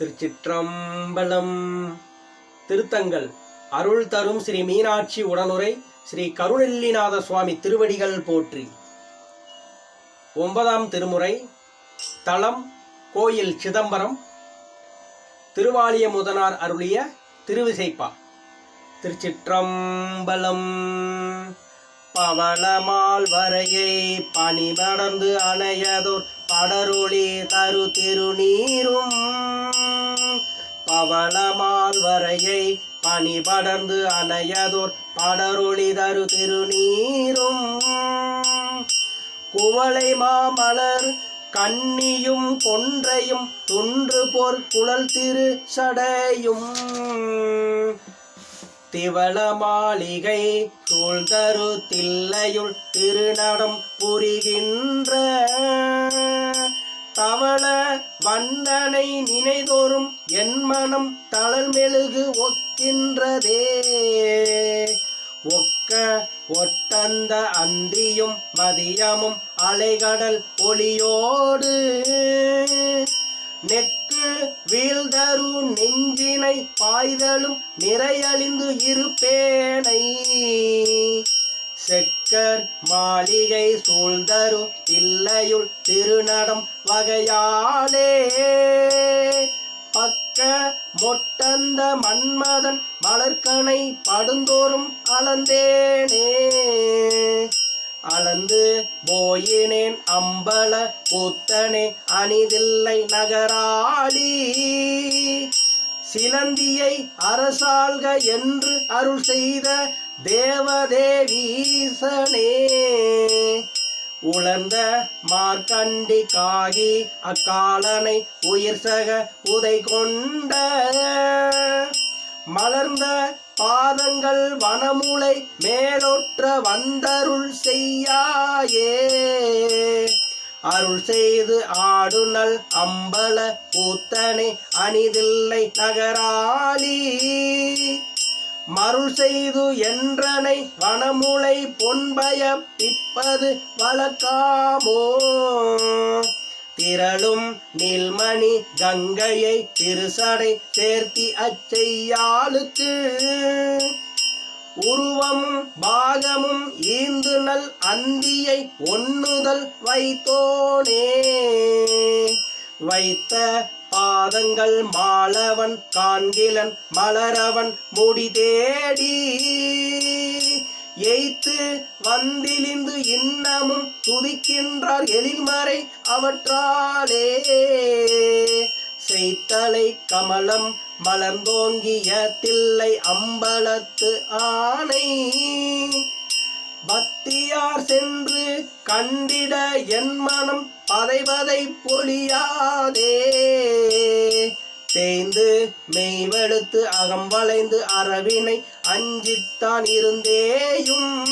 திருச்சிற்றம்பலம். திருத்தங்கள். அருள் தரும் ஸ்ரீ மீனாட்சி உடனுரை ஸ்ரீ கருணெல்லிநாத சுவாமி திருவடிகள் போற்றி. ஒன்பதாம் திருமுறை தலம் கோயில் சிதம்பரம். திருவாலிய முதனார் அருளிய திருவிசைப்பா. திருச்சிற்றம்பலம். பவளமால் வரையை பனிபடர்ந்து அணையதோர் படரொளி தரு திருநீரும். பவளமால் வரையை பனிபடர்ந்து அணையதோர் படரொளி தரு திருநீரும். குவளை மாமலர் கண்ணியும் கொன்றையும் துன்று போர் குழல் திரு சடையும். திவள மாளிகை சூழ்தரு தில்லையுள் திருநடம் புரிகின்ற. தவள வந்தனை நினைதோறும் என் மனம் தளல் மெழுகு ஒக்கின்றதே. ஒக்க ஒட்டந்த அந்தியும் மதியமும் அலைகடல் ஒளியோடு. நெக்கு வீழ்தரு நெஞ்சினை பாய்தலும் நிறையழிந்து இருப்பேனை. செக்கர் மாளிகை சூழ்தரு இல்லையுள் திருநடம் வகையாலே. மொட்டந்த மன்மதன் மலர்கனை படுந்தோறும் அளந்தேனே. அளந்து போயினேன் அம்பல கூத்தனே அணிதில்லை நகராளி. சிலந்தியை அரசாள்க என்று அருள் செய்த தேவதேவீசனே. உலர்ந்த மார்க்கண்டி காகி அக்காலனை உயிர் சக உதை கொண்ட மலர்ந்த பாதங்கள் வனமுலை மேலொற்ற வந்தருள் செய்யாயே. அருள் செய்து ஆடுநல் அம்பல கூத்தனை அணிதில்லை நகராளி அருள் செய்து என்றனை வனமுலை பொன்பயம் இப்பது வழக்காமோ? திரளும் நீல்மணி கங்கையை திருசடை சேர்த்தி அச்செய்யாளுக்கு. உருவமும் பாகமும் ஈந்து நல் அந்தியை ஒண்ணுதல் வைத்தோனே. வைத்த பாதங்கள் மாளவன் காண்கிலன் மலரவன் முடி தேடி. எய்த்து வந்திலிந்து இன்னமும் துதிக்கின்றார் எழில்மறை அவற்றாலே. செய்தலை கமலம் மலர்ந்தோங்கிய தில்லை அம்பலத்து ஆனை. பக்தியார் சென்று கண்டிட என் மனம் பதைவதை பொழியாதே. தேய்ந்து மெய்வெடுத்து அகம் வளைந்து அரவினை அஞ்சித்தான் இருந்தேயும்.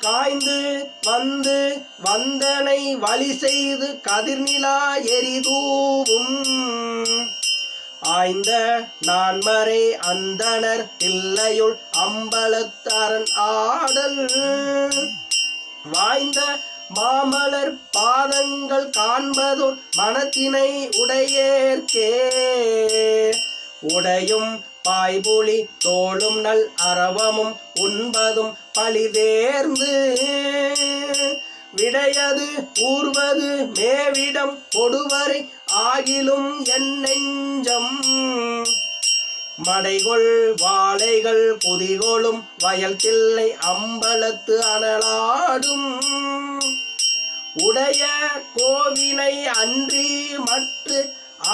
காய்ந்து வந்து வந்தனை வழி செய்து கதிர்நிலா எரிதூவும். ஆய்ந்த நான்மறை அந்தணர் இல்லையுள் அம்பலத்தரன் ஆடல். வாய்ந்த மாமலர் பாதங்கள் காண்பதோர் மனத்தினை உடையேற்கே. உடையும் பாய்புலி தோளும் நல் அரவமும் உண்பதும் பழிதேர்ந்து. விடையது ஊர்வது மேவிடம் கொடுவரை ஆகிலும் என் நெஞ்சம். மடைகொள் வாழைகள் குதிகொளும் வயல் தில்லை அம்பலத்து அனலாடும். உடைய கோவினை அன்றி மற்ற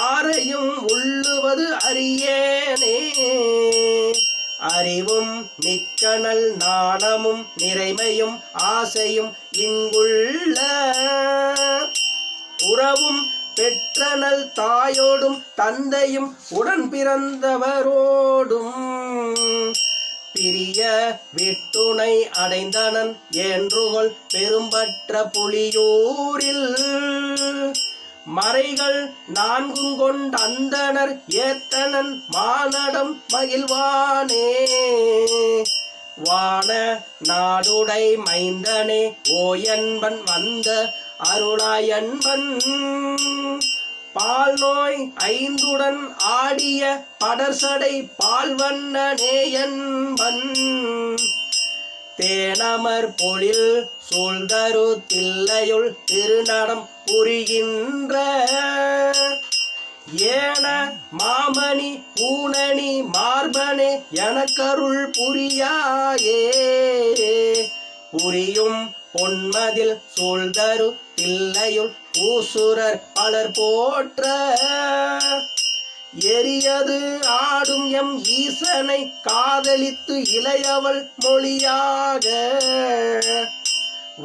ஆரையும் உள்ளுவது அறியேனே. அறிவும் மிக்கனல் நாணமும் நிறைமையும் ஆசையும் இங்குள்ள உறவும் பெற்றனல் தாயோடும் தந்தையும் உடன் பிறந்தவரோடும் பிரிய விட்டுணை அடைந்தனன் என்றுகொள் பெரும்பற்ற புலியூரில். மறைகள் நான்கும் கொண்டந்தனர் ஏத்தனன் மானடம் மகிழ்வானே. வான நாடுடை மைந்தனே ஓயன்பன் வந்த அருளாயன்பன். பால் நோய் ஐந்துடன் ஆடிய படர்சடை பால்வண்ண நேயன்பன் தேனமர் பொழில் சூழ்தரு தில்லையுள் திருநடம் புரிகின்ற. ஏன மாமணி பூனணி மார்பனே எனக்கருள் புரியாயே. புரியும் பொன்மதில் சூழ்தரு இல்லையுள் ஊசுரர் பலர் போற்ற. எரியது ஆடும் எம் ஈசனை காதலித்து இளையவள் மொழியாக.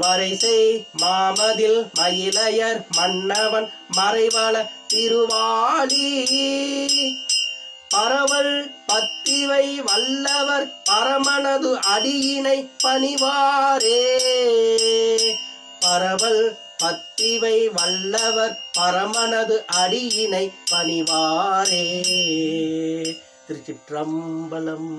வரைசை மாமதில் மயிலையர் மன்னவன் மறைவள திருவாளி. பரவல் பத்திவை வல்லவர் பரமனது அடியினை பணிவாரே. பரவல் பத்திவை வல்லவர் பரமனது அடியினை பணிவாரே. திருச்சிற்றம்பலம்